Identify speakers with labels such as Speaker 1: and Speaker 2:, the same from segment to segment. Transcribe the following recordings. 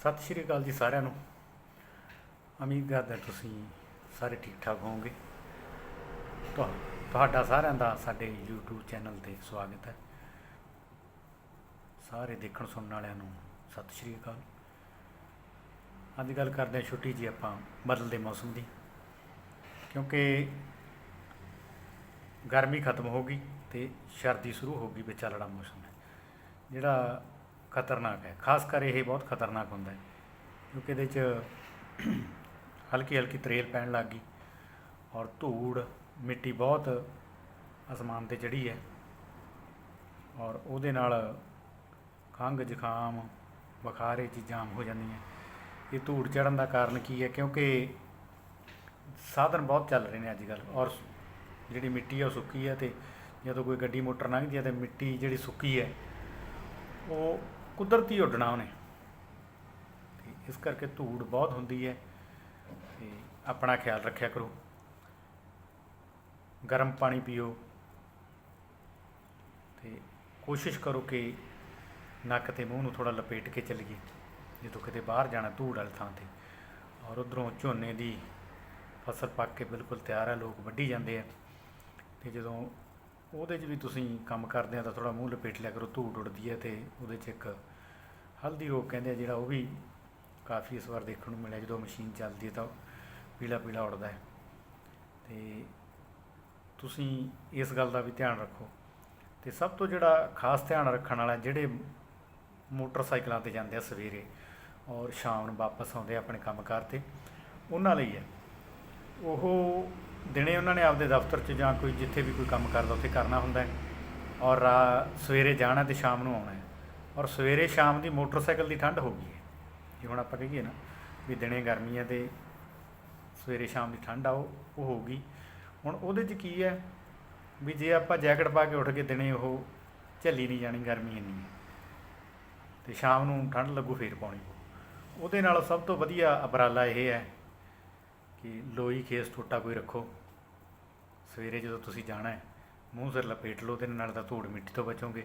Speaker 1: ਸਤਿ ਸ਼੍ਰੀ ਅਕਾਲ ਜੀ ਸਾਰਿਆਂ ਨੂੰ। ਉਮੀਦ ਕਰਦਾ ਤੁਸੀਂ ਸਾਰੇ ਠੀਕ ਠਾਕ ਹੋਵੋਗੇ। ਤੁਹਾ- ਤੁਹਾਡਾ ਸਾਰਿਆਂ ਦਾ ਸਾਡੇ YouTube ਚੈਨਲ ਤੇ ਸਵਾਗਤ ਹੈ। ਸਾਰੇ ਦੇਖਣ ਸੁਣਨ ਵਾਲਿਆਂ ਨੂੰ ਸਤਿ ਸ਼੍ਰੀ ਅਕਾਲ। ਅੱਜ ਗੱਲ ਕਰਦੇ ਹਾਂ ਛੁੱਟੀ ਜੀ ਆਪਾਂ ਬਦਲਦੇ ਮੌਸਮ ਦੀ। ਕਿਉਂਕਿ ਗਰਮੀ ਖਤਮ ਹੋ ਗਈ ਤੇ ਸਰਦੀ ਸ਼ੁਰੂ ਹੋ ਗਈ ਵਿਚਾਲੜਾ ਮੌਸਮ ਹੈ। ਜਿਹੜਾ ਖਤਰਨਾਕ ਹੈ। ਖਾਸ ਕਰ ਇਹ ਬਹੁਤ ਖਤਰਨਾਕ ਹੁੰਦਾ ਹੈ, ਕਿਉਂਕਿ ਇਹਦੇ 'ਚ ਹਲਕੀ ਹਲਕੀ ਤਰੇਲ ਪੈਣ ਲੱਗ ਗਈ ਔਰ ਧੂੜ, ਮਿੱਟੀ ਬਹੁਤ ਅਸਮਾਨ ਤੇ ਚੜੀ ਹੈ ਔਰ ਉਹਦੇ ਨਾਲ ਖੰਘ, ਜ਼ੁਕਾਮ, ਬੁਖਾਰ ਇਹ ਚੀਜ਼ਾਂ ਆਮ ਹੋ ਜਾਂਦੀਆਂ। ਇਹ ਧੂੜ ਚੜਨ ਦਾ ਕਾਰਨ ਕੀ ਹੈ? ਕਿਉਂਕਿ ਸਾਧਨ ਬਹੁਤ ਚੱਲ ਰਹੇ ਨੇ ਅੱਜ ਕੱਲ੍ਹ ਔਰ ਜਿਹੜੀ ਮਿੱਟੀ ਹੈ ਉਹ ਸੁੱਕੀ ਹੈ ਤੇ ਜਦੋਂ ਕੋਈ ਗੱਡੀ ਮੋਟਰ ਲੰਘਦੀ ਹੈ ਤੇ ਮਿੱਟੀ ਜਿਹੜੀ ਸੁੱਕੀ ਹੈ, ਉਹ ਕੁਦਰਤੀ ਉੱਡਣਾ ਉਹਨੇ। ਤੇ ਇਸ ਕਰਕੇ ਧੂੜ ਬਹੁਤ ਹੁੰਦੀ ਹੈ। ਤੇ ਆਪਣਾ ਖਿਆਲ ਰੱਖਿਆ ਕਰੋ। ਗਰਮ ਪਾਣੀ ਪੀਓ। ਤੇ ਕੋਸ਼ਿਸ਼ ਕਰੋ ਕਿ ਨੱਕ ਤੇ ਮੂੰਹ ਨੂੰ ਥੋੜਾ ਲਪੇਟ ਕੇ ਚੱਲੀਏ। ਜਦੋਂ ਕਿਤੇ ਬਾਹਰ ਜਾਣਾ ਧੂੜ ਵਾਲੀ ਥਾਂ ਤੇ। ਔਰ ਉਧਰੋਂ ਝੋਨੇ ਦੀ ਫਸਲ ਪੱਕ ਕੇ ਬਿਲਕੁਲ ਤਿਆਰ ਹੈ ਲੋਕ ਵੱਢੀ ਜਾਂਦੇ ਆ। ਤੇ ਜਦੋਂ ਉਹਦੇ 'ਚ ਵੀ ਤੁਸੀਂ ਕੰਮ ਕਰਦੇ ਆ ਤਾਂ ਥੋੜਾ ਮੂੰਹ ਲਪੇਟ ਲਿਆ ਕਰੋ, ਧੂੜ ਉੱਡਦੀ ਹੈ ਤੇ ਉਹਦੇ 'ਚ ਇੱਕ ਹਲਦੀ ਰੋਗ ਕਹਿੰਦੇ ਆ ਜਿਹੜਾ ਉਹ ਵੀ ਕਾਫੀ ਇਸ ਵਾਰ ਦੇਖਣ ਨੂੰ ਮਿਲਿਆ, ਜਦੋਂ ਮਸ਼ੀਨ ਚੱਲਦੀ ਹੈ ਤਾਂ ਪੀਲਾ ਪੀਲਾ ਉੱਡਦਾ ਹੈ। ਤੇ ਤੁਸੀਂ ਇਸ ਗੱਲ ਦਾ ਵੀ ਧਿਆਨ ਰੱਖੋ ਤੇ ਸਭ ਤੋਂ ਜਿਹੜਾ ਖਾਸ ਧਿਆਨ ਰੱਖਣ ਵਾਲਾ ਜਿਹੜੇ ਮੋਟਰਸਾਈਕਲਾਂ ਤੇ ਜਾਂਦੇ ਆ ਸਵੇਰੇ ਔਰ ਸ਼ਾਮ ਨੂੰ ਵਾਪਸ ਆਉਂਦੇ ਆ ਆਪਣੇ ਕੰਮਕਾਰ ਤੇ, ਉਹਨਾਂ ਲਈ ਹੈ। ਉਹ ਦਿਨੇ ਉਹਨਾਂ ਨੇ ਆਪਦੇ ਦਫ਼ਤਰ 'ਚ ਜਾਂ ਕੋਈ ਜਿੱਥੇ ਵੀ ਕੋਈ ਕੰਮ ਕਰਦਾ ਉੱਥੇ ਕਰਨਾ ਹੁੰਦਾ ਹੈ ਔਰ ਰਾ ਸਵੇਰੇ ਜਾਣਾ ਤੇ ਸ਼ਾਮ ਨੂੰ ਆਉਣਾ ਹੈ ਔਰ ਸਵੇਰੇ ਸ਼ਾਮ ਦੀ ਮੋਟਰਸਾਈਕਲ ਦੀ ਠੰਡ ਹੋ ਗਈ ਹੈ ਜੇ ਹੁਣ ਆਪਾਂ ਕਹੀਏ ਨਾ ਵੀ ਦਿਨੇ ਗਰਮੀ ਹੈ ਤੇ ਸਵੇਰੇ ਸ਼ਾਮ ਦੀ ਠੰਡ ਆ, ਉਹ ਉਹ ਹੋਊਗੀ ਹੁਣ ਉਹਦੇ 'ਚ ਕੀ ਹੈ ਵੀ ਜੇ ਆਪਾਂ ਜੈਕਟ ਪਾ ਕੇ ਉੱਠ ਕੇ ਦਿਨੇ ਉਹ ਝੱਲੀ ਨਹੀਂ ਜਾਣੀ, ਗਰਮੀ ਇੰਨੀ ਹੈ ਤੇ ਸ਼ਾਮ ਨੂੰ ਠੰਡ ਲੱਗੂ ਫੇਰ ਪਾਉਣੀ। ਪਊ ਉਹਦੇ ਨਾਲ ਸਭ ਤੋਂ ਵਧੀਆ ਉਪਰਾਲਾ ਇਹ ਹੈ ਕਿ ਲੋਈ ਖੇਸ ਟੋਟਾ ਕੋਈ ਰੱਖੋ। ਸਵੇਰੇ ਜਦੋਂ ਤੁਸੀਂ ਜਾਣਾ ਹੈ, ਮੂੰਹ ਸਿਰ ਲਪੇਟ ਲਓ ਤੇ ਨਾਲ ਤਾਂ ਧੂੜ ਮਿੱਟੀ ਤੋਂ ਬਚੋਗੇ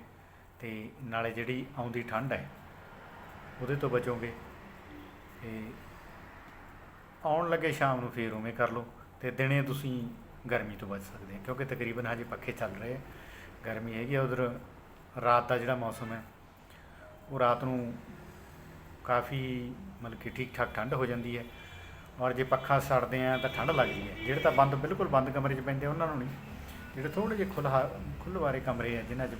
Speaker 1: ਤੇ ਨਾਲੇ ਜਿਹੜੀ ਆਉਂਦੀ ਠੰਡ ਹੈ, ਉਹਦੇ ਤੋਂ ਬਚੋਗੇ। ਤੇ ਆਉਣ ਲੱਗੇ ਸ਼ਾਮ ਨੂੰ ਫੇਰ ਉਵੇਂ ਕਰ ਲਓ ਤੇ ਦਿਨੇ ਤੁਸੀਂ ਗਰਮੀ ਤੋਂ ਬਚ ਸਕਦੇ ਹੋ, ਕਿਉਂਕਿ ਤਕਰੀਬਨ ਹਜੇ ਪੱਖੇ ਚੱਲ ਰਹੇ ਆ ਗਰਮੀ ਹੈਗੀ ਆ ਉਧਰ, ਰਾਤ ਦਾ ਜਿਹੜਾ ਮੌਸਮ ਹੈ, ਉਹ ਰਾਤ ਨੂੰ ਕਾਫੀ ਮਤਲਬ ਕਿ ਠੀਕ ਠਾਕ ਠੰਡ ਹੋ ਜਾਂਦੀ ਹੈ। ਔਰ ਜੇ ਪੱਖਾ ਛੱਡਦੇ ਆ ਤਾਂ ਠੰਡ ਲੱਗਦੀ ਹੈ। ਜਿਹੜੇ ਤਾਂ ਬੰਦ ਬਿਲਕੁਲ ਬੰਦ ਕਮਰੇ 'ਚ ਪੈਂਦੇ ਉਹਨਾਂ ਨੂੰ ਨਹੀਂ। ਜਿਹੜੇ ਥੋੜੇ ਜਿਹੇ ਖੁੱਲ੍ਹਾ, ਖੁੱਲ੍ਹਵਾਰੇ ਕਮਰੇ ਆ, ਜਿਨ੍ਹਾਂ 'ਚ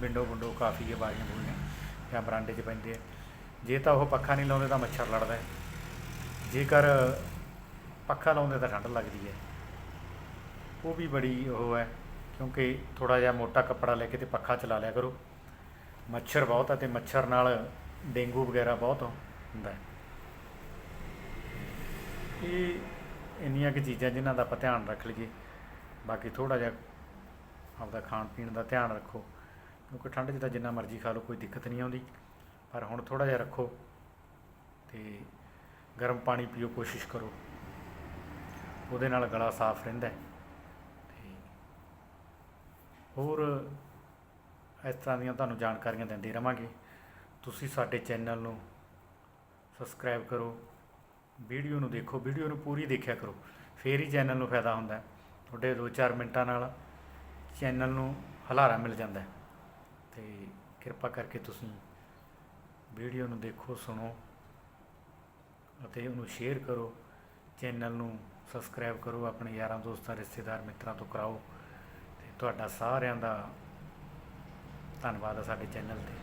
Speaker 1: ਵਿੰਡੋ ਵਿੰਡੋ ਕਾਫੀ ਹੈ ਬਾਰੀਆਂ ਬੂਰੀਆਂ ਜਾਂ ਬਰਾਂਡੇ 'ਚ ਪੈਂਦੇ ਆ। ਜੇ ਤਾਂ ਉਹ ਪੱਖਾ ਨਹੀਂ ਲਾਉਂਦੇ ਤਾਂ ਮੱਛਰ ਲੜਦਾ ਹੈ। ਜੇਕਰ ਪੱਖਾ ਲਾਉਂਦੇ ਤਾਂ ਠੰਡ ਲੱਗਦੀ ਹੈ। ਉਹ ਵੀ ਬੜੀ ਉਹ ਹੈ, ਕਿਉਂਕਿ ਥੋੜਾ ਜਿਹਾ ਮੋਟਾ ਕੱਪੜਾ ਲੈ ਕੇ ਤੇ ਪੱਖਾ ਚਲਾ ਲਿਆ ਕਰੋ। ਮੱਛਰ ਬਹੁਤ ਹੈ ਤੇ ਮੱਛਰ ਨਾਲ ਡੇਂਗੂ ਵਗੈਰਾ ਬਹੁਤ ਹੁੰਦਾ ਹੈ। ਇਹ ਇੰਨੀਆਂ ਕਿ ਚੀਜ਼ਾਂ ਜਿਨ੍ਹਾਂ ਦਾ ਆਪਾਂ ਧਿਆਨ ਰੱਖ ਲਈਏ। ਬਾਕੀ ਥੋੜਾ ਜਿਹਾ ਆਪਦਾ ਖਾਣ ਪੀਣ ਦਾ ਧਿਆਨ ਰੱਖੋ। ਕਿਉਂਕਿ ਠੰਡ 'ਚ ਤਾਂ ਜਿੰਨਾ ਮਰਜ਼ੀ ਖਾ ਲਓ, ਕੋਈ ਦਿੱਕਤ ਨਹੀਂ ਆਉਂਦੀ। ਪਰ ਹੁਣ ਥੋੜਾ ਜਿਹਾ ਰੱਖੋ ਤੇ ਗਰਮ ਪਾਣੀ ਪੀਓ, ਕੋਸ਼ਿਸ਼ ਕਰੋ। ਉਹਦੇ ਨਾਲ ਗਲਾ ਸਾਫ਼ ਰਹਿੰਦਾ ਹੈ। ਹੋਰ ਇਸ ਤਰ੍ਹਾਂ ਦੀਆਂ ਤੁਹਾਨੂੰ ਜਾਣਕਾਰੀਆਂ ਦਿੰਦੇ ਰਵਾਂਗੇ। ਤੁਸੀਂ ਸਾਡੇ ਚੈਨਲ ਨੂੰ ਸਬਸਕ੍ਰਾਈਬ ਕਰੋ। ਵੀਡੀਓ ਨੂੰ ਦੇਖੋ, ਵੀਡੀਓ ਨੂੰ ਪੂਰੀ ਦੇਖਿਆ ਕਰੋ। ਫੇਰ ਹੀ ਚੈਨਲ ਨੂੰ ਫਾਇਦਾ ਹੁੰਦਾ ਤੁਹਾਡੇ 2-4 ਮਿੰਟਾਂ ਨਾਲ ਚੈਨਲ ਨੂੰ ਹਲਾਰਾ ਮਿਲ ਜਾਂਦਾ ਹੈ। ਤੇ ਕਿਰਪਾ ਕਰਕੇ ਤੁਸੀਂ ਵੀਡੀਓ ਨੂੰ ਦੇਖੋ, ਸੁਣੋ ਅਤੇ ਉਹਨੂੰ ਸ਼ੇਅਰ ਕਰੋ। ਚੈਨਲ ਨੂੰ ਸਬਸਕ੍ਰਾਈਬ ਕਰੋ, ਆਪਣੇ ਯਾਰਾਂ, ਦੋਸਤਾਂ, ਰਿਸ਼ਤੇਦਾਰ, ਮਿੱਤਰਾਂ ਤੋਂ ਕਰਾਓ। ਤੇ ਤੁਹਾਡਾ ਸਾਰਿਆਂ ਦਾ ਧੰਨਵਾਦ ਹੈ ਸਾਡੇ ਚੈਨਲ ਤੇ।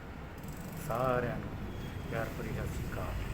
Speaker 1: ਸਾਰਿਆਂ ਨੂੰ ਪਿਆਰ ਭਰੀ ਸਤਿ ਸ਼੍ਰੀ ਅਕਾਲ।